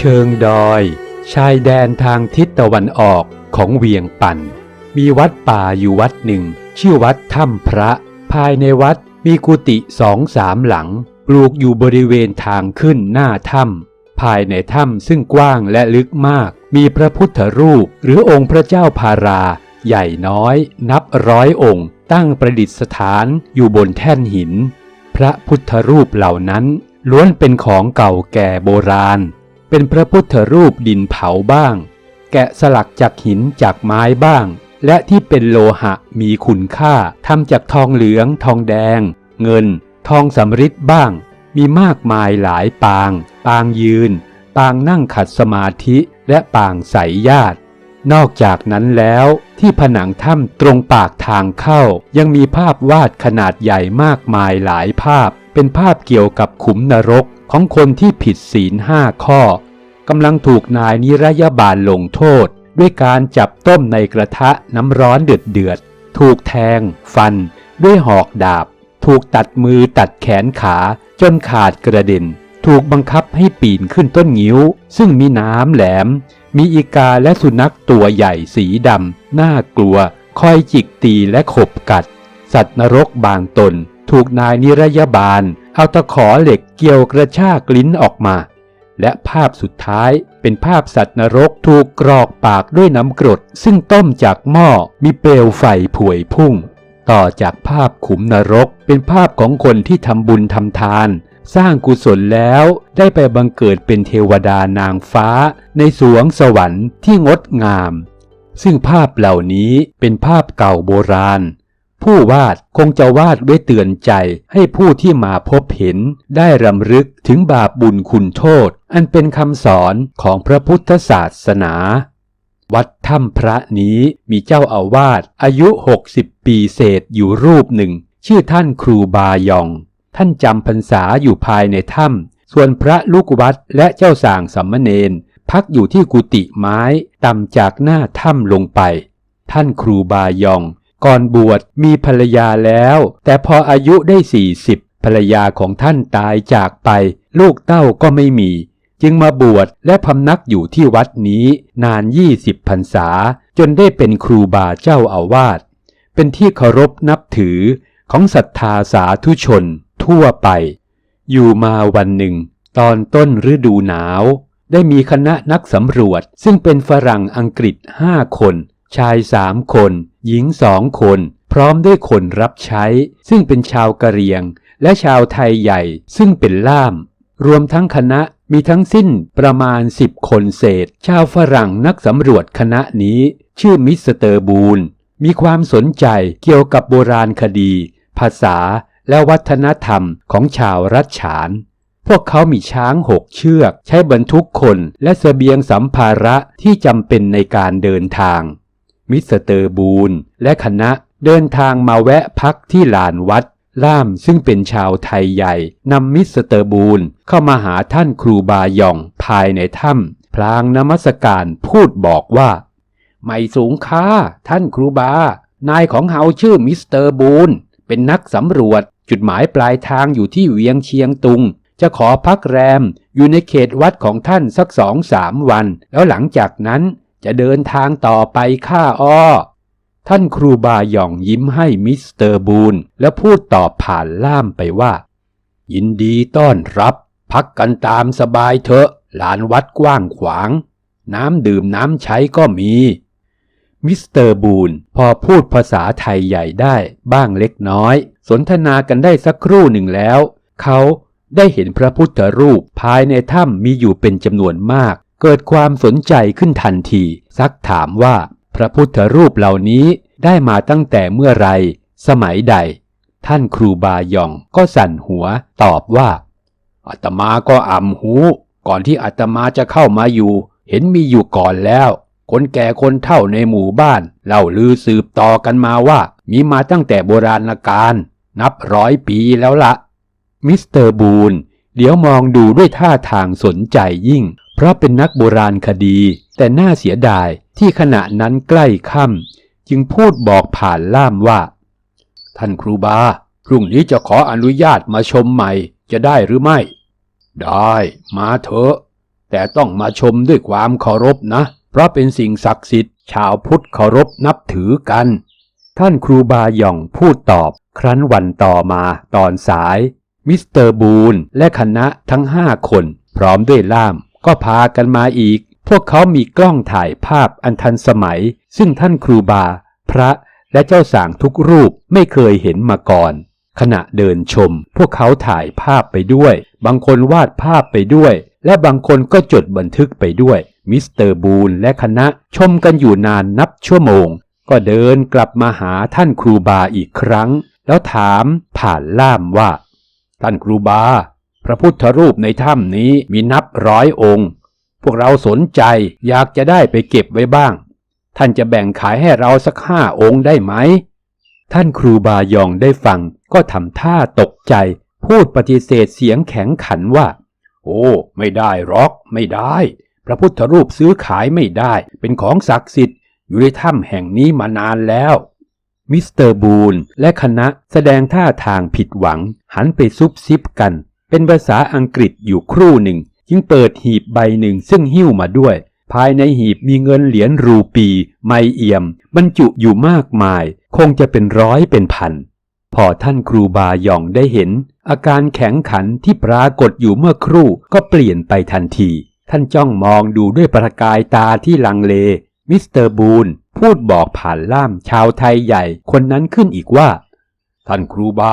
เชิงดอย ชายแดนทางทิศตะวันออกของเวียงปัน มีวัดป่าอยู่วัดหนึ่ง ชื่อวัดถ้ำพระ ภายในวัดมีกุฏิสองสามหลัง ปลูกอยู่บริเวณทางขึ้นหน้าถ้ำภายในถ้ำซึ่งกว้างและลึกมาก มีพระพุทธรูปหรือองค์พระเจ้าพารา ใหญ่น้อย นับร้อยองค์ ตั้งประดิษฐานอยู่บนแท่นหิน พระพุทธรูปเหล่านั้นล้วนเป็นของเก่าแก่โบราณ เป็นพระพุทธรูปดินเผาบ้าง แกะสลักจากหินจากไม้บ้าง และที่เป็นโลหะมีคุณค่าทำจากทองเหลือง ทองแดง เงิน ทองสำริดบ้าง มีมากมายหลายปาง ปางยืน ปางนั่งขัดสมาธิและปางใสญาติ นอกจากนั้นแล้วที่ผนังถ้ำตรงปากทางเข้า ยังมีภาพวาดขนาดใหญ่มากมายหลายภาพ เป็นภาพเกี่ยวกับขุมนรก ของคนที่ผิดศีลห้าข้อกำลังถูกนายนิรยาบาลลงโทษ ด้วยการจับต้มในกระทะน้ำร้อนเดือดเดือดๆถูกแทง ฟัน ด้วยหอกดาบ ถูกตัดมือตัดแขนขาจนขาดกระเด็น ถูกบังคับให้ปีนขึ้นต้นงิ้ว ซึ่งมีน้ำแหลม มีอีกาและสุนัขตัวใหญ่สีดำน่ากลัว คอยจิกตีและขบกัด สัตว์นรกบางตน ถูกนายนิรยาบาล เอาตะขอเหล็กเกี่ยวกระชากลิ้นออกมา และภาพสุดท้ายเป็นภาพสัตว์นรกถูกกรอกปากด้วยน้ำกรด ซึ่งต้มจากหม้อมีเปลวไฟผวยพุ่ง ต่อจากภาพขุมนรกเป็นภาพของคนที่ทำบุญทำทาน สร้างกุศลแล้วได้ไปบังเกิดเป็นเทวดานางฟ้า ในสวงสวรรค์ที่งดงาม ซึ่งภาพเหล่านี้เป็นภาพเก่าโบราณ ผู้วาดคงจะวาดไว้เตือนใจให้ผู้ที่มาพบเห็น ได้รำลึกถึงบาปบุญคุณโทษ อันเป็นคำสอนของพระพุทธศาสนา วัดถ้ำพระนี้มีเจ้าอาวาสอายุ 60 ปีเศษอยู่รูปหนึ่ง ชื่อท่านครูบายอง ท่านจำพรรษาอยู่ภายในถ้ำส่วนพระลูกวัดและเจ้าสางสัมมเนนพักอยู่ที่กุฏิไม้ต่ำจากหน้าถ้ำลงไป ท่านครูบายอง ก่อนบวชมีภรรยาแล้ว แต่พออายุได้สี่สิบภรรยาของท่านตายจากไป ลูกเต้าก็ไม่มี จึงมาบวชและพำนักอยู่ที่วัดนี้นานยี่สิบพรรษา จนได้เป็นครูบาเจ้าอาวาส เป็นที่เคารพนับถือของศรัทธาสาธุชน ทั่วไป อยู่มาวันหนึ่ง ตอนต้นฤดูหนาว ได้มีคณะนักสำรวจ ซึ่งเป็นฝรั่งอังกฤษห้าคน ชายสามคน หญิงสองคน พร้อมด้วยคนรับใช้ ซึ่งเป็นชาวกะเหรี่ยง และชาวไทยใหญ่ ซึ่งเป็นล่าม รวมทั้งคณะมีทั้งสิ้นประมาณสิบคนเศษ ชาวฝรั่งนักสำรวจคณะนี้ ชื่อมิสเตอร์บูนมีความสนใจเกี่ยวกับโบราณคดี ภาษาและวัฒนธรรมของชาวรัชฉาน พวกเขามีช้างหกเชือก ใช้บรรทุกคนและเสบียงสัมภาระที่จำเป็นในการเดินทาง มิสเตอร์บูนและคณะเดินทางมาแวะพักที่ลานวัด ล่ามซึ่งเป็นชาวไทยใหญ่นำมิสเตอร์บูนเข้ามาหาท่านครูบาหยองภายในถ้ำพลางนมัสการพูดบอกว่า ไม่สูงค่าท่านครูบา นายของเฮาชื่อมิสเตอร์บูนเป็นนักสำรวจ จุดหมายปลายทางอยู่ที่เวียงเชียงตุง จะขอพักแรมอยู่ในเขตวัดของท่านสักสองสามวัน แล้วหลังจากนั้น จะเดินทางต่อไปข้าอ้อ ท่านครูบาหย่องยิ้มให้มิสเตอร์บูนและพูดตอบผ่านล่ามไปว่า ยินดีต้อนรับ พักกันตามสบายเถอะ ลานวัดกว้างขวาง น้ำดื่มน้ำใช้ก็มี มิสเตอร์บูนพอพูดภาษาไทยใหญ่ได้บ้างเล็กน้อย สนทนากันได้สักครู่หนึ่งแล้ว เขาได้เห็นพระพุทธรูปภายในถ้ำมีอยู่เป็นจำนวนมาก เกิดความสนใจขึ้นทันที ซักถามว่าพระพุทธรูปเหล่านี้ได้มาตั้งแต่เมื่อไร สมัยใด ท่านครูบายองก็สั่นหัวตอบว่าอาตมาก็อ่ำหู ก่อนที่อาตมาจะเข้ามาอยู่ เห็นมีอยู่ก่อนแล้ว คนแก่คนเฒ่าในหมู่บ้านเล่าลือสืบต่อกันมาว่า มีมาตั้งแต่โบราณกาลนับร้อยปีแล้วละมิสเตอร์บูนเดี๋ยวมองดูด้วยท่าทางสนใจยิ่ง เพราะเป็นนักโบราณคดี แต่น่าเสียดายที่ขณะนั้นใกล้ค่ำจึงพูดบอกผ่านล่ามว่า ท่านครูบา พรุ่งนี้จะขออนุญาตมาชมใหม่จะได้หรือไม่ ได้มาเถอะ แต่ต้องมาชมด้วยความเคารพนะ เพราะเป็นสิ่งศักดิ์สิทธิ์ ชาวพุทธเคารพนับถือกัน ท่านครูบาหย่องพูดตอบ ครั้นวันต่อมาตอนสาย มิสเตอร์บูนและคณะทั้งห้าคนพร้อมด้วยล่าม ก็พากันมาอีก พวกเขามีกล้องถ่ายภาพอันทันสมัย ซึ่งท่านครูบา พระและเจ้าสางทุกรูปไม่เคยเห็นมาก่อน ขณะเดินชม พวกเขาถ่ายภาพไปด้วย บางคนวาดภาพไปด้วย และบางคนก็จดบันทึกไปด้วย มิสเตอร์บูนและคณะชมกันอยู่นานนับชั่วโมง ก็เดินกลับมาหาท่านครูบาอีกครั้ง แล้วถามผ่านล่ามว่า ท่านครูบา ระพุทธรูปในถ้ำนี้มีนับร้อยองค์ พวกเราสนใจอยากจะได้ไปเก็บไว้บ้าง ท่านจะแบ่งขายให้เราสักห้าองค์ได้ไหม ท่านครูบายองได้ฟังก็ทำท่าตกใจ พูดปฏิเสธเสียงแข็งขันว่า โอ้ ไม่ได้หรอก ไม่ได้ พระพุทธรูปซื้อขายไม่ได้ เป็นของศักดิ์สิทธิ์อยู่ในถ้ำแห่งนี้มานานแล้วมิสเตอร์บูนและคณะแสดงท่าทางผิดหวัง หันไปซุบซิบกัน เป็นภาษาอังกฤษอยู่ครู่หนึ่ง จึงเปิดหีบใบหนึ่งซึ่งหิ้วมาด้วย ภายในหีบมีเงินเหรียญรูปี ไมเอี่ยม บรรจุอยู่มากมาย คงจะเป็นร้อยเป็นพัน พอท่านครูบาหย่องได้เห็น อาการแข็งขันที่ปรากฏอยู่เมื่อครู่ก็เปลี่ยนไปทันที ท่านจ้องมองดูด้วยประกายตาที่ลังเล มิสเตอร์บูนพูดบอกผ่านล่ามชาวไทยใหญ่คนนั้นขึ้นอีกว่า ท่านครูบา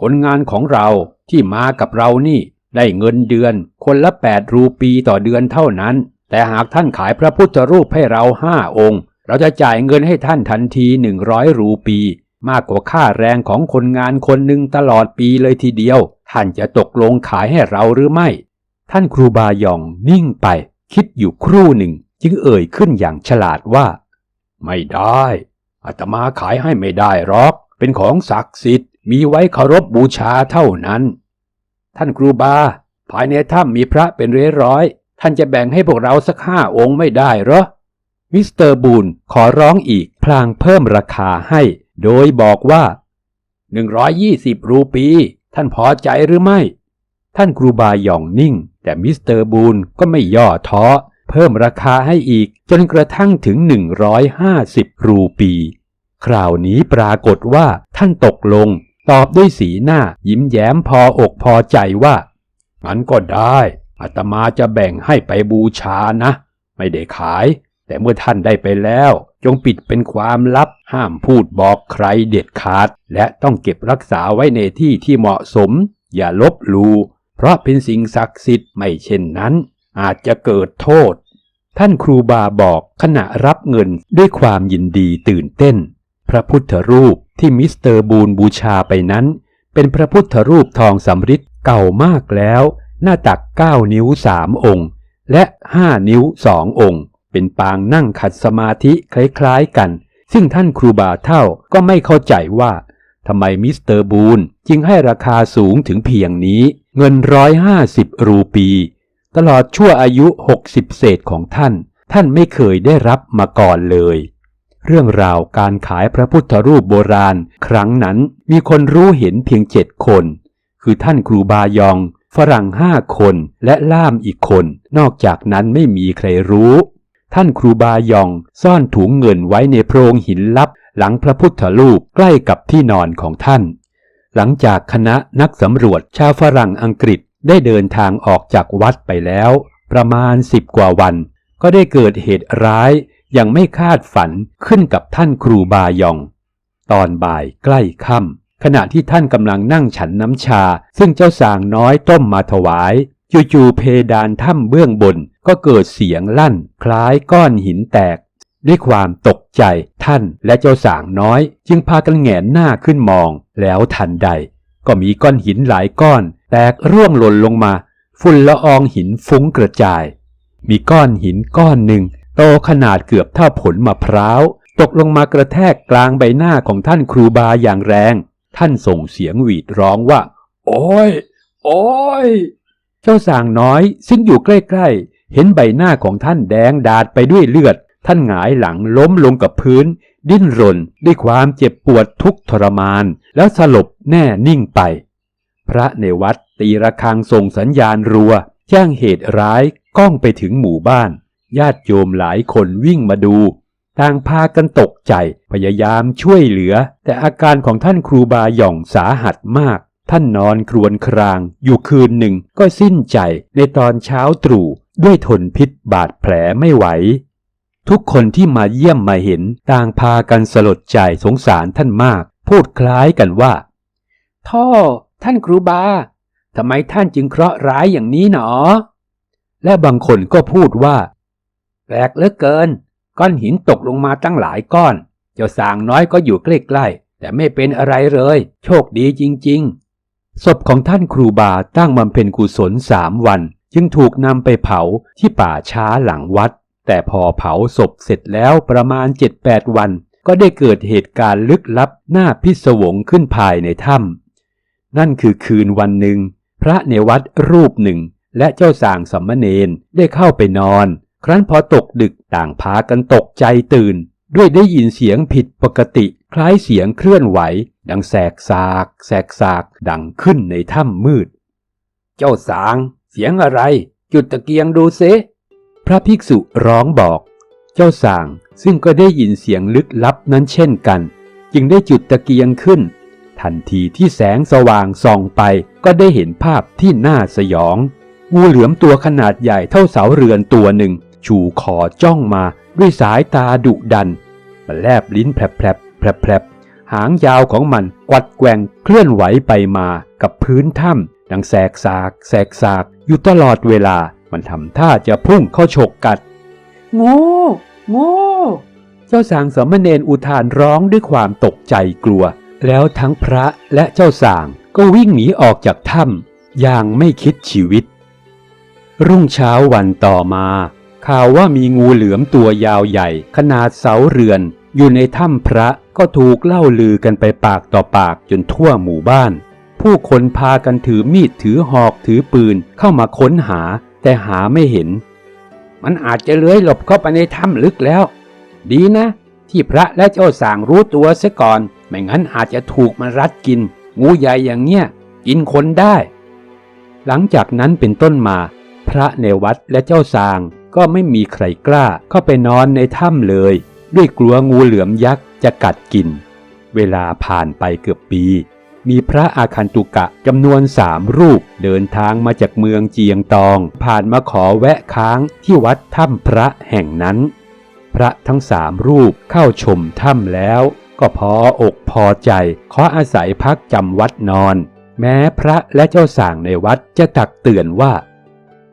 คนงานของเราที่มากับเรานี่ได้เงินเดือน คนละแปดรูปีต่อเดือนเท่านั้น แต่หากท่านขายพระพุทธรูปให้เราห้าองค์ เราจะจ่ายเงินให้ท่านทันทีหนึ่งร้อยรูปี มากกว่าค่าแรงของคนงานคนหนึ่งตลอดปีเลยทีเดียว ท่านจะตกลงขายให้เราหรือไม่ ท่านครูบาหยองนิ่งไป คิดอยู่ครู่หนึ่ง จึงเอ่ยขึ้นอย่างฉลาดว่า ไม่ได้อาตมาขายให้ไม่ได้หรอก เป็นของศักดิ์สิทธิ์ มีไว้เคารพบูชาเท่านั้น ท่านครูบา ภายในถ้ำมีพระเป็นร้อยร้อยๆท่านจะแบ่งให้พวกเราสักห้าองค์ไม่ได้หรอ มิสเตอร์บูนขอร้องอีกพลางเพิ่มราคาให้ โดยบอกว่า 120 รูปี ท่านพอใจหรือไม่ ท่านครูบาหย่องนิ่ง แต่มิสเตอร์บูนก็ไม่ย่อท้อ เพิ่มราคาให้อีกจนกระทั่งถึง 150 รูปี คราวนี้ปรากฏว่าท่านตกลง ตอบด้วยสีหน้ายิ้มแย้มพออกพอใจว่า งั้นก็ได้อาตมาจะแบ่งให้ไปบูชานะ ไม่ได้ขาย แต่เมื่อท่านได้ไปแล้ว จงปิดเป็นความลับห้ามพูดบอกใครเด็ดขาด และต้องเก็บรักษาไว้ในที่ที่เหมาะสม อย่าลบหลูเพราะเป็นสิ่งศักดิ์สิทธิ์ไม่เช่นนั้น อาจจะเกิดโทษ ท่านครูบาบอกขณะรับเงินด้วยความยินดีตื่นเต้น พระพุทธรูปที่มิสเตอร์บูนบูชาไปนั้น เป็นพระพุทธรูปทองสำริดเก่ามากแล้ว หน้าตัก 9 นิ้วสามองค์ และ 5 นิ้วสององค์ เป็นปางนั่งขัดสมาธิคล้ายๆกัน ซึ่งท่านครูบาเท่าก็ไม่เข้าใจว่าทำไมมิสเตอร์บูนจึงให้ราคาสูงถึงเพียงนี้ เงินร้อยห้าสิบรูปี ตลอดชั่วอายุ 60 เศษของท่าน ท่านไม่เคยได้รับมาก่อนเลย เรื่องราวการขายพระพุทธรูปโบราณ ครั้งนั้นมีคนรู้เห็นเพียงเจ็ดคน คือท่านครูบายอง ฝรั่งห้าคนและล่ามอีกคน นอกจากนั้นไม่มีใครรู้ ท่านครูบายองซ่อนถุงเงินไว้ในโพรงหินลับ หลังพระพุทธรูปใกล้กับที่นอนของท่าน หลังจากคณะนักสำรวจชาวฝรั่งอังกฤษได้เดินทางออกจากวัดไปแล้ว ประมาณสิบกว่าวัน ก็ได้เกิดเหตุร้าย ย่างไม่คาดฝันขึ้นกับท่านครูบายอง ตอนบ่ายใกล้ค่ำขณะที่ท่านกำลังนั่งฉันน้ำชา ซึ่งเจ้าสางน้อยต้มมาถวายจู่ๆเพดานถ้ำเบื้องบนก็เกิดเสียงลั่น คล้ายก้อนหินแตก ด้วยความตกใจท่านและเจ้าสางน้อย จึงพากันแหงนหน้าขึ้นมอง แล้วทันใด ก็มีก้อนหินหลายก้อน แตกร่วงหล่นลงมา ฝุ่นละอองหินฟุ้งกระจาย มีก้อนหินก้อนหนึ่ง โตขนาดเกือบเท่าผลมะพร้าว ตกลงมากระแทกกลางใบหน้าของท่านครูบาอย่างแรง ท่านส่งเสียงหวีดร้องว่า โอ้ย โอ้ย เจ้าสางน้อยซึ่งอยู่ใกล้ๆ เห็นใบหน้าของท่านแดงดาดไปด้วยเลือด ท่านหงายหลังล้มลงกับพื้น ดิ้นรนด้วยความเจ็บปวดทุกทรมาน แล้วสลบแน่นิ่งไป พระในวัดตีระฆังส่งสัญญาณรัว แจ้งเหตุร้ายก้องไปถึงหมู่บ้าน ญาติโยมหลายคนวิ่งมาดู ต่างพากันตกใจพยายามช่วยเหลือ แต่อาการของท่านครูบาหย่องสาหัสมาก ท่านนอนครวญคราง อยู่คืนหนึ่งก็สิ้นใจในตอนเช้าตรู่ด้วยทนพิษบาดแผลไม่ไหว ทุกคนที่มาเยี่ยมมาเห็นต่างพากันสลดใจสงสารท่านมาก พูดคล้ายกันว่า ท่อ ท่านครูบาทำไมท่านจึงเคราะห์ร้ายอย่างนี้หนอ และบางคนก็พูดว่า แปลกเหลือเกิน ก้อนหินตกลงมาตั้งหลายก้อน เจ้าสางน้อยก็อยู่ใกล้ๆแต่ไม่เป็นอะไรเลย โชคดีจริง ๆ ศพของท่านครูบาตั้งบำเพ็ญกุศลสามวัน จึงถูกนำไปเผาที่ป่าช้าหลังวัด แต่พอเผาศพเสร็จแล้วประมาณ 7-8 วัน ก็ได้เกิดเหตุการณ์ลึกลับหน้าพิศวงขึ้นภายในถ้ำนั่นคือคืนวันหนึ่ง พระในวัดรูปหนึ่ง และเจ้าสางสัมมเนนได้เข้าไปนอน ครั้นพอตกดึกต่างพากันตกใจตื่น ด้วยได้ยินเสียงผิดปกติ คล้ายเสียงเคลื่อนไหว ดังแสกสาก แสกสากดังขึ้นในถ้ำมืด เจ้าสาง เสียงอะไร จุดตะเกียงดูเซพระภิกษุร้องบอก เจ้าสางซึ่งก็ได้ยินเสียงลึกลับนั้นเช่นกัน จึงได้จุดตะเกียงขึ้น ทันทีที่แสงสว่างส่องไปก็ได้เห็นภาพที่น่าสยอง งูเหลือมตัวขนาดใหญ่เท่าเสาเรือนตัวหนึ่ง ชูคอจ้องมาด้วยสายตาดุดัน มันแลบลิ้นแผลบแผลบแผลบแผลบหางยาวของมันกวัดแกว่งเคลื่อนไหวไปมากับพื้นถ้ำดังแสกสาก แสกสากอยู่ตลอดเวลา มันทำท่าจะพุ่งเข้าฉกกัดโง่โง่เจ้าสางสามเณรอุทานร้องด้วยความตกใจกลัว แล้วทั้งพระและเจ้าสางก็วิ่งหนีออกจากถ้ำอย่างไม่คิดชีวิต รุ่งเช้าวันต่อมา ข่าวว่ามีงูเหลือมตัวยาวใหญ่ ขนาดเสาเรือน อยู่ในถ้ำพระก็ถูกเล่าลือกันไปปากต่อปากจนทั่วหมู่บ้าน ผู้คนพากันถือมีดถือหอกถือปืนเข้ามาค้นหา แต่หาไม่เห็น มันอาจจะเลื้อยหลบเข้าไปในถ้ำลึกแล้ว ดีนะ ที่พระและเจ้าสางรู้ตัวเสียก่อน ไม่งั้นอาจจะถูกมันรัดกิน งูใหญ่อย่างเงี้ยกินคนได้ หลังจากนั้นเป็นต้นมา พระในวัดและเจ้าสาง ก็ไม่มีใครกล้าเข้าไปนอนในถ้ำเลย ด้วยกลัวงูเหลือมยักษ์จะกัดกิน เวลาผ่านไปเกือบปี มีพระอาคันตุกะจำนวนสามรูปเดินทางมาจากเมืองเจียงตอง ผ่านมาขอแวะค้างที่วัดถ้ำพระแห่งนั้น พระทั้งสามรูปเข้าชมถ้ำแล้ว ก็พออกพอใจ ขออาศัยพักจำวัดนอน แม้พระและเจ้าสางในวัดจะตักเตือนว่า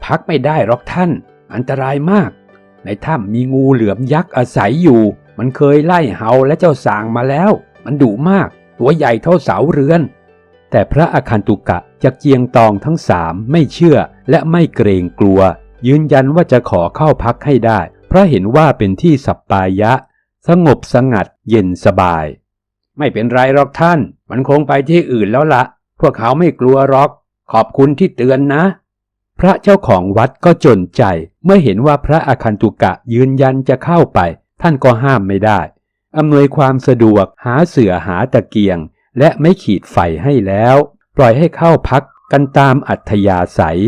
พักไม่ได้หรอกท่าน อันตรายมาก ในถ้ำมีงูเหลือมยักษ์อาศัยอยู่ มันเคยไล่เฮาและเจ้าสางมาแล้ว มันดุมาก ตัวใหญ่เท่าเสาเรือน แต่พระอาคันตุกะจากเจียงตองทั้งสามไม่เชื่อและไม่เกรงกลัว ยืนยันว่าจะขอเข้าพักให้ได้ เพราะเห็นว่าเป็นที่สัปปายะ สงบสงัดเย็นสบาย ไม่เป็นไรหรอกท่าน มันคงไปที่อื่นแล้วละพวกเขาไม่กลัวหรอก ขอบคุณที่เตือนนะ พระเจ้าของวัดก็จนใจ เมื่อเห็นว่าพระอาคันตุกะยืนยันจะเข้าไป ท่านก็ห้ามไม่ได้อำนวยความสะดวกหาเสื่อหาตะเกียง และไม่ขีดไฟให้แล้ว ปล่อยให้เข้าพักกันตามอัธยาศัย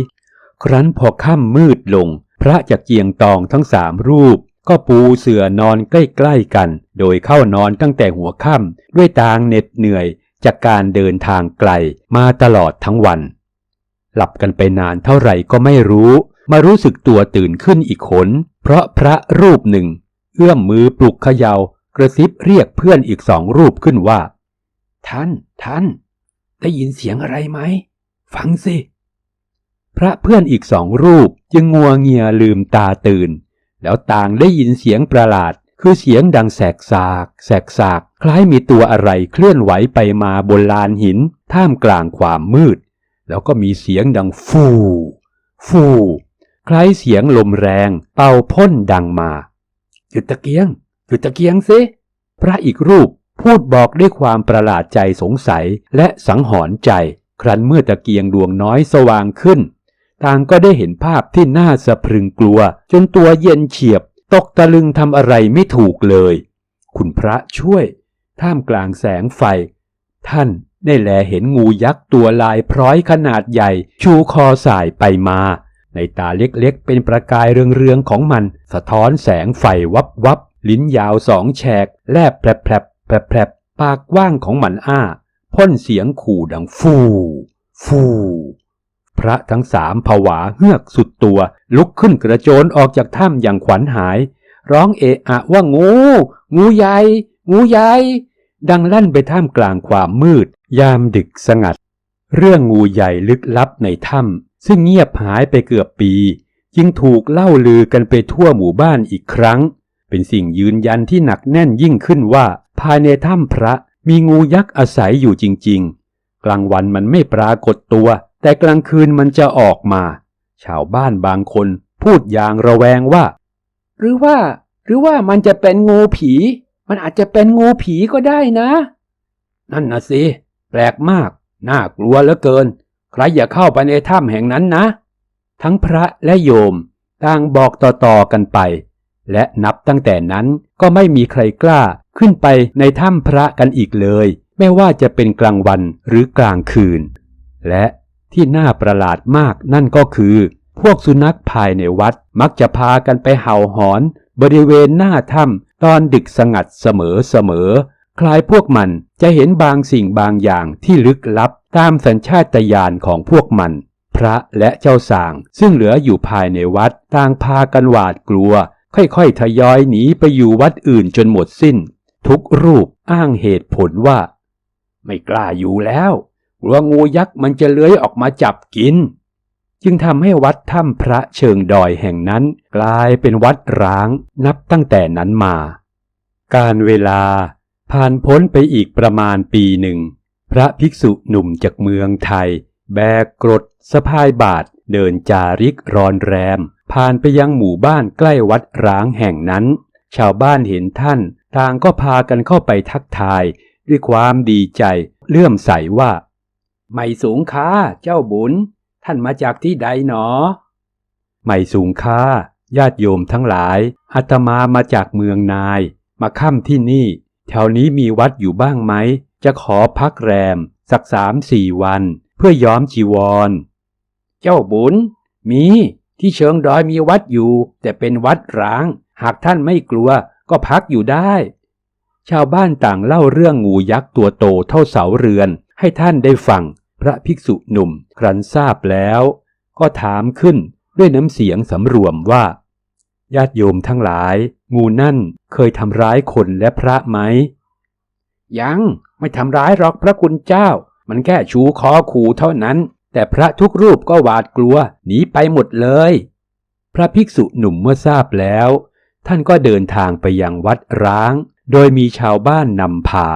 ครั้นพอค่ำมืดลง พระจากเจียงตองทั้งสามรูป ก็ปูเสื่อนอนใกล้ๆกัน โดยเข้านอนตั้งแต่หัวค่ำด้วยตางเหน็ดเหนื่อยจากการเดินทางไกลมาตลอดทั้งวัน หลับกันไปนานเท่าไหร่ก็ไม่รู้ มารู้สึกตัวตื่นขึ้นอีกขน เพราะพระรูปหนึ่ง เอื้อมมือปลุกเขยา่ากระซิบเรียกเพื่อนอีกสองรูปขึ้นว่า ท่าน ท่าน ได้ยินเสียงอะไรไหม ฟังสิ พระเพื่อนอีกสองรูปจึงงัวเงียลืมตาตื่น แล้วต่างได้ยินเสียงประหลาดคือเสียงดังแสกสากแสกสาก คล้ายมีตัวอะไรเคลื่อนไหวไปมาบนลานหิน ท่ามกลางความมืด แล้วก็มีเสียงดังฟู ฟูคล้ายเสียงลมแรง เป่าพ่นดังมาจุดตะเกียงจุดตะเกียงสิพระอีกรูปพูดบอกด้วยความประหลาดใจสงสัยและสังหรณ์ใจ ครั้นเมื่อตะเกียงดวงน้อยสว่างขึ้น ต่างก็ได้เห็นภาพที่น่าสะพรึงกลัว จนตัวเย็นเฉียบ ตกตะลึงทำอะไรไม่ถูกเลย คุณพระช่วย ท่ามกลางแสงไฟ ท่าน ได้แลเห็นงูยักษ์ตัวลายพร้อยขนาดใหญ่ ชูคอสายไปมา ในตาเล็กๆ เป็นประกายเรืองๆของมัน สะท้อนแสงไฟวับวับๆลิ้นยาวสองแฉก แลบแผลบแผลบแผลบปากว้างของมันอ้า พ่นเสียงขู่ดังฟูฟูพระทั้งสามผวาเฮือกสุดตัว ลุกขึ้นกระโจนออกจากถ้ำอย่างขวัญหาย ร้องเอะอะว่างู งูใหญ่ งูใหญ่ ดังลั่นไปท่ามกลางความมืด ยามดึกสงัด เรื่องงูใหญ่ลึกลับในถ้ำซึ่งเงียบหายไปเกือบปี จึงถูกเล่าลือกันไปทั่วหมู่บ้านอีกครั้ง เป็นสิ่งยืนยันที่หนักแน่นยิ่งขึ้นว่า ภายในถ้ำพระมีงูยักษ์อาศัยอยู่จริง ๆ กลางวันมันไม่ปรากฏตัว แต่กลางคืนมันจะออกมา ชาวบ้านบางคนพูดอย่างระแวงว่า หรือว่า หรือว่ามันจะเป็นงูผี มันอาจจะเป็นงูผีก็ได้นะ นั่นนะสิ แปลกมาก น่ากลัวเหลือเกิน ใครอย่าเข้าไปในถ้ำแห่งนั้นนะ ทั้งพระและโยมต่างบอกต่อๆกันไป และนับตั้งแต่นั้นก็ไม่มีใครกล้าขึ้นไปในถ้ำพระกันอีกเลย ไม่ว่าจะเป็นกลางวันหรือกลางคืน และที่น่าประหลาดมากนั่นก็คือ พวกสุนัขภายในวัดมักจะพากันไปเห่าหอน บริเวณหน้าถ้ำตอนดึกสงัดเสมอเสมอ คล้ายพวกมันจะเห็นบางสิ่งบางอย่างที่ลึกลับตามสัญชาตญาณของพวกมัน พระและเจ้าสางซึ่งเหลืออยู่ภายในวัดต่างพากันหวาดกลัว ค่อยๆ ทยอยหนีไปอยู่วัดอื่นจนหมดสิ้น ทุกรูปอ้างเหตุผลว่า ไม่กล้าอยู่แล้วกลัวงูยักษ์มันจะเลื้อยออกมาจับกิน จึงทำให้วัดถ้ำพระเชิงดอยแห่งนั้น กลายเป็นวัดร้างนับตั้งแต่นั้นมา การเวลา ผ่านพ้นไปอีกประมาณปีหนึ่ง พระภิกษุหนุ่มจากเมืองไทย แบกกรดสะพายบาทเดินจาริกรอนแรม ผ่านไปยังหมู่บ้านใกล้วัดร้างแห่งนั้น ชาวบ้านเห็นท่านต่างก็พากันเข้าไปทักทาย ด้วยความดีใจเลื่อมใสว่า ไม่สูงค้าเจ้าบุญ ท่านมาจากที่ใดหนอ ไม่สูงค้าญาติโยมทั้งหลายอาตมามาจากเมืองนาย มาค่ำที่นี่ แถวนี้มีวัดอยู่บ้างไหม จะขอพักแรม สักสามสี่วัน เพื่อย้อมจีวร เจ้าบุญ มีที่เชิงดอยมีวัดอยู่ แต่เป็นวัดร้าง หากท่านไม่กลัวก็พักอยู่ได้ ชาวบ้านต่างเล่าเรื่องงูยักษ์ตัวโตเท่าเสาเรือน ให้ท่านได้ฟัง พระภิกษุหนุ่มครั้นทราบแล้ว ก็ถามขึ้นด้วยน้ำเสียงสำรวมว่า ญาติโยมทั้งหลาย งูนั่นเคยทำร้ายคนและพระไหม ยังไม่ทำร้ายหรอกพระคุณเจ้า มันแค่ชูคอขู่เท่านั้น แต่พระทุกรูปก็หวาดกลัวหนีไปหมดเลย พระภิกษุหนุ่มเมื่อทราบแล้ว ท่านก็เดินทางไปยังวัดร้าง โดยมีชาวบ้านนำพา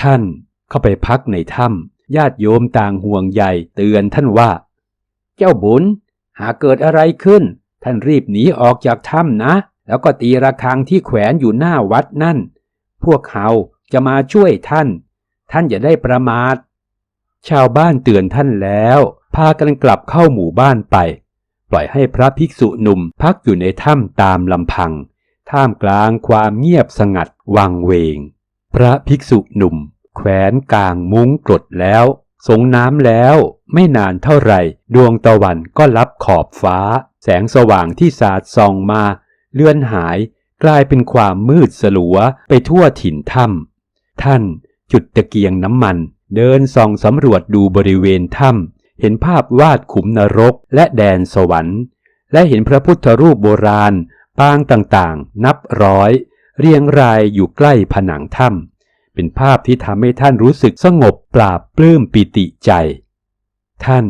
ท่านเข้าไปพักในถ้ำญาติโยมต่างห่วงใยเตือนท่านว่า เจ้าบุญหากเกิดอะไรขึ้น ท่านรีบหนีออกจากถ้ำนะ แล้วก็ตีระฆังที่แขวนอยู่หน้าวัดนั่น พวกเขาจะมาช่วยท่าน ท่านอย่าได้ประมาท ชาวบ้านเตือนท่านแล้ว พากันกลับเข้าหมู่บ้านไป ปล่อยให้พระภิกษุหนุ่มพักอยู่ในถ้ำตามลำพัง ท่ามกลางความเงียบสงัดวังเวง พระภิกษุหนุ่ม แขวนกลางมุ้งกรดแล้ว สงน้ำแล้วไม่นานเท่าไหร่ ดวงตะวันก็ลับขอบฟ้า แสงสว่างที่สาดส่องมา เลื่อนหายกลายเป็นความมืดสลัวไปทั่วถิ่นถ้ำท่านจุดตะเกียงน้ำมัน เดินส่องสำรวจดูบริเวณถ้ำเห็นภาพวาดขุมนรกและแดนสวรรค์ และเห็นพระพุทธรูปโบราณ ปางต่างๆ นับร้อย เรียงรายอยู่ใกล้ผนังถ้ำเป็นภาพที่ทำให้ท่านรู้สึกสงบปราบปลื้มปิติใจ ท่าน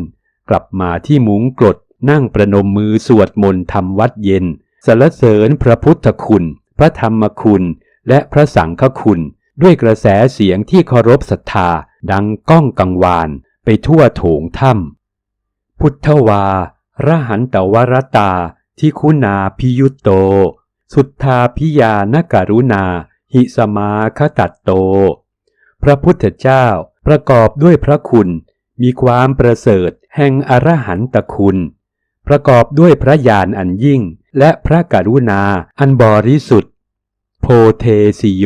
กลับมาที่มุ้งกรดนั่งประนมมือสวดมนต์ทำวัดเย็น สรรเสริญพระพุทธคุณ พระธรรมคุณ และพระสังฆคุณ ด้วยกระแสเสียงที่เคารพศรัทธาดังก้องกังวานไปทั่วโถงถ้ำพุทธวาระหันตวรตาทิคุณาพิยุตโต สุทธาพิยานการุณา หิสมาคตัตโต พระพุทธเจ้าประกอบด้วยพระคุณ มีความประเสริฐแห่งอรหันตคุณ ประกอบด้วยพระญาณอันยิ่ง และพระกรุณาอันบริสุทธิ์ โพเทสิโย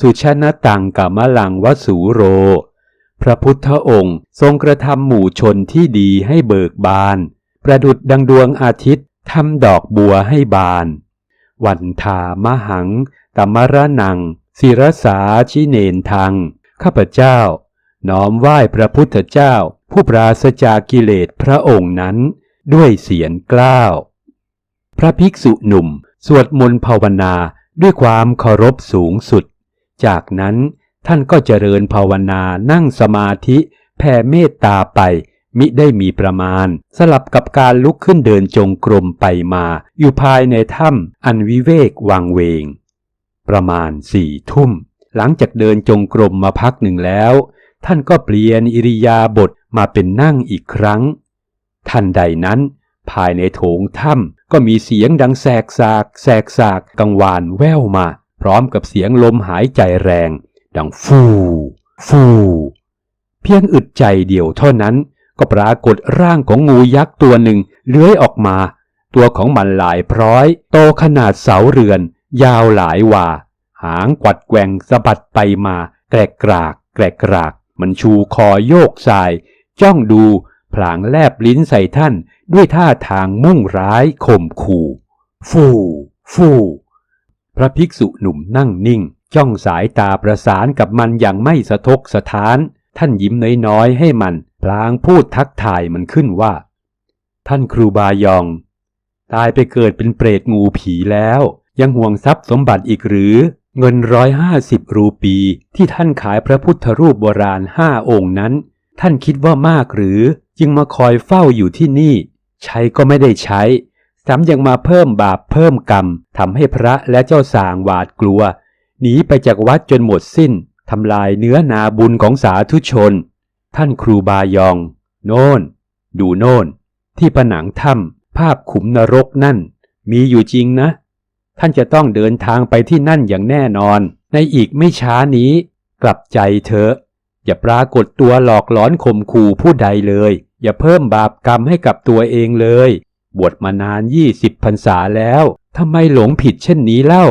สุชนะตังกัมลังวสูโร พระพุทธองค์ทรงกระทำหมู่ชนที่ดีให้เบิกบาน ประดุดดังดวงอาทิตย์ทำดอกบัวให้บาน วันทามหังตัมรนัง ศิรสาชิเนนทัง ข้าพเจ้า น้อมไหว้พระพุทธเจ้า ผู้ปราศจากกิเลสพระองค์นั้น ด้วยเสียงกล้าว พระภิกษุหนุ่ม สวดมนต์ภาวนาด้วยความเคารพสูงสุด จากนั้นท่านก็เจริญภาวนานั่งสมาธิแผ่เมตตาไป มิได้มีประมาณ สลับกับการลุกขึ้นเดินจงกรมไปมา อยู่ภายในถ้ำอันวิเวกวังเวง ประมาณสี่ทุ่ม หลังจากเดินจงกรมมาพักหนึ่งแล้ว ท่านก็เปลี่ยนอิริยาบถมาเป็นนั่งอีกครั้ง ทันใดนั้น ภายในโถงถ้ำ ก็มีเสียงดังแสกสากแสกสากกังวานแว่วมา พร้อมกับเสียงลมหายใจแรง ดังฟูฟูเพียงอึดใจเดียวเท่านั้น ก็ปรากฏร่างของงูยักษ์ตัวหนึ่งเลื้อยออกมา ตัวของมันหลายพร้อย โตขนาดเสาเรือน ยาวหลายวา หางกวัดแกว่งสะบัดไปมา แกรกกราก แกรกกราก มันชูคอโยกสาย จ้องดู พลางแลบลิ้นใส่ท่านด้วยท่าทางมุ่งร้ายข่มขู่ ฟูฟูพระภิกษุหนุ่มนั่งนิ่ง จ้องสายตาประสานกับมันอย่างไม่สะทกสะท้าน ท่านยิ้มน้อยๆให้มัน พลางพูดทักทายมันขึ้นว่า ท่านครูบายอง ตายไปเกิดเป็นเปรตงูผีแล้ว ยังห่วงทรัพย์สมบัติอีกหรือ เงินร้อยห้าสิบรูปีที่ท่านขายพระพุทธรูปโบราณห้าองค์นั้น ท่านคิดว่ามากหรือจึงมาคอยเฝ้าอยู่ที่นี่ ใช้ก็ไม่ได้ใช้ซ้ำยังมาเพิ่มบาปเพิ่มกรรมทำให้พระและเจ้าสางหวาดกลัว หนีไปจากวัดจนหมดสิ้นทำลายเนื้อนาบุญของสาธุชน ท่านครูบายอง โน่น ดูโน่น ที่ผนังถ้ำภาพขุมนรกนั่น มีอยู่จริงนะ ท่านจะต้องเดินทางไปที่นั่นอย่างแน่นอน ในอีกไม่ช้านี้ กลับใจเถอะ อย่าปรากฏตัวหลอกหลอนข่มขู่ผู้ใดเลย อย่าเพิ่มบาปกรรมให้กับตัวเองเลย บวชมานานยี่สิบพรรษาแล้วทำไมหลงผิดเช่นนี้เล่า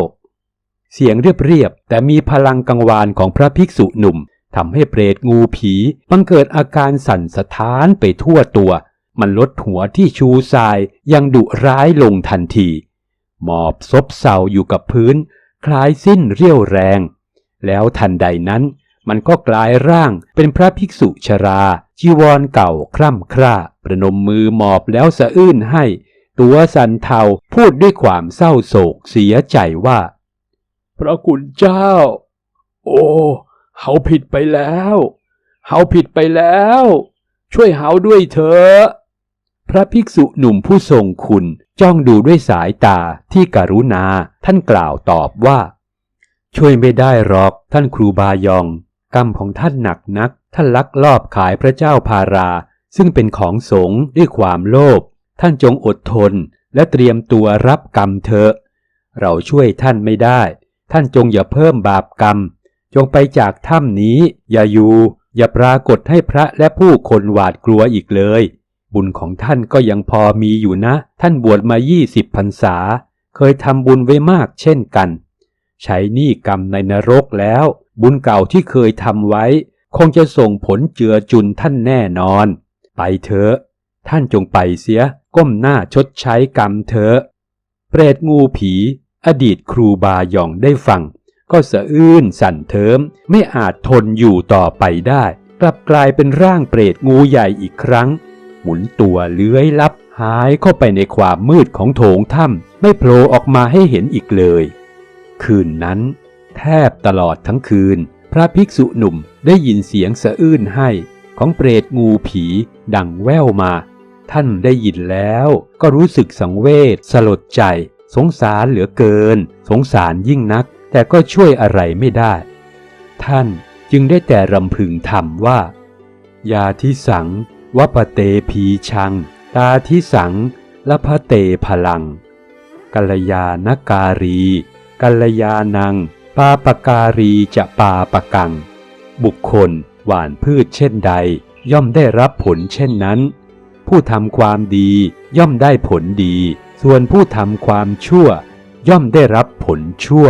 เสียงเรียบๆแต่มีพลังกังวานของพระภิกษุหนุ่มทำให้เปรตงูผีบังเกิดอาการสั่นสะท้านไปทั่วตัว มันลดหัวที่ชูทรายยังดุร้ายลงทันที หมอบซบเซาอยู่กับพื้น คล้ายสิ้นเรี่ยวแรง แล้วทันใดนั้น มันก็กลายร่างเป็นพระภิกษุชรา จีวรเก่าคร่ำคร่า ประนมมือหมอบแล้วสะอื้นให้ ตัวสันเทาพูดด้วยความเศร้าโศกเสียใจว่า พระคุณเจ้า โอ้เฮาผิดไปแล้วเฮาผิดไปแล้ว ช่วยเฮาด้วยเถอะพระภิกษุหนุ่มผู้ทรงคุณจ้องดูด้วยสายตาที่กรุณาท่านกล่าวตอบว่า ช่วยไม่ได้หรอกท่านครูบายอง กรรมของท่านหนักนัก ท่านลักลอบขายพระเจ้าพารา ซึ่งเป็นของสงฆ์ด้วยความโลภ ท่านจงอดทนและเตรียมตัวรับกรรมเถอะ เราช่วยท่านไม่ได้ ท่านจงอย่าเพิ่มบาปกรรม จงไปจากถ้ำนี้ อย่าอยู่ อย่าปรากฏให้พระและผู้คนหวาดกลัวอีกเลย บุญของท่านก็ยังพอมีอยู่นะ ท่านบวชมายี่สิบพรรษา เคยทำบุญไว้มากเช่นกัน ใช้หนี้กรรมในนรกแล้ว บุญเก่าที่เคยทำไว้ คงจะส่งผลเจือจุนท่านแน่นอน ไปเถอะ ท่านจงไปเสีย ก้มหน้าชดใช้กรรมเถอะ เปรตงูผี อดีตครูบาหยองได้ฟัง ก็สะอื้นสั่นเทิม ไม่อาจทนอยู่ต่อไปได้ กลับกลายเป็นร่างเปรตงูใหญ่อีกครั้ง หมุนตัวเลื้อยลับหายเข้าไปในความมืดของโถงถ้ำไม่โผล่ออกมาให้เห็นอีกเลย คืนนั้น แทบตลอดทั้งคืน พระภิกษุหนุ่มได้ยินเสียงสะอื้นให้ของเปรตงูผีดังแว่วมา ท่านได้ยินแล้วก็รู้สึกสังเวชสลดใจ สงสารเหลือเกิน สงสารยิ่งนัก แต่ก็ช่วยอะไรไม่ได้ ท่านจึงได้แต่รำพึงทำว่า ยาทิสังวปเตพีชัง ตาทิสังละพะเตพลังกัลยาณการี กัลยานัง ปาปการีจะปาปกัง บุคคลหว่านพืชเช่นใด ย่อมได้รับผลเช่นนั้น ผู้ทำความดีย่อมได้ผลดี ส่วนผู้ทำความชั่ว ย่อมได้รับผลชั่ว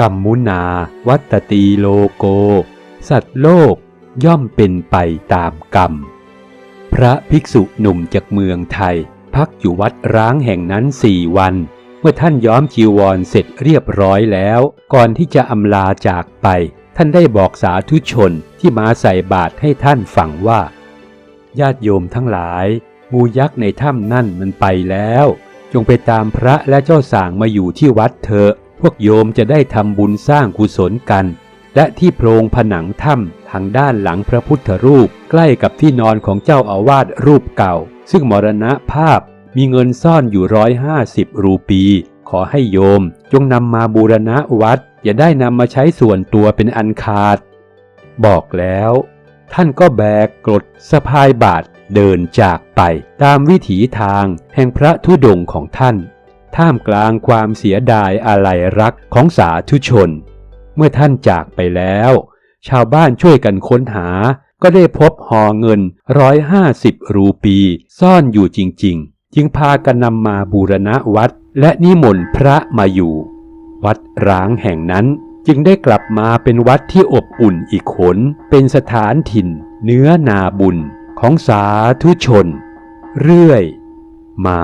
กัมมุนา วัตตีโลโก สัตว์โลกย่อมเป็นไปตามกรรม พระภิกษุหนุ่มจากเมืองไทย พักอยู่วัดร้างแห่งนั้นสี่วัน เมื่อท่านย้อมจีวรเสร็จเรียบร้อยแล้ว ก่อนที่จะอำลาจากไป ท่านได้บอกสาธุชนที่มาใส่บาตรให้ท่านฟังว่า ญาติโยมทั้งหลาย งูยักษ์ในถ้ำนั่นมันไปแล้ว จงไปตามพระและเจ้าสางมาอยู่ที่วัดเถอะ พวกโยมจะได้ทำบุญสร้างกุศลกัน และที่โพรงผนังถ้ำทางด้านหลังพระพุทธรูป ใกล้กับที่นอนของเจ้าอาวาสรูปเก่า ซึ่งมรณภาพ มีเงินซ่อนอยู่ร้อยห้าสิบรูปี ขอให้โยม จงนำมาบูรณะวัด อย่าได้นำมาใช้ส่วนตัวเป็นอันขาด บอกแล้ว ท่านก็แบกกรดสะพายบาทเดินจากไปตามวิถีทางแห่งพระธุดงค์ของท่าน ท่ามกลางความเสียดายอาลัยรักของสาธุชน เมื่อท่านจากไปแล้ว ชาวบ้านช่วยกันค้นหา ก็ได้พบห่อเงินร้อยห้าสิบรูปี ซ่อนอยู่จริง ๆ จึงพากันนำมาบูรณะวัดและนิมนต์พระมาอยู่ วัดร้างแห่งนั้นจึงได้กลับมาเป็นวัดที่อบอุ่นอีกขน เป็นสถานถิ่น เนื้อนาบุญของสาธุชน เรื่อย มา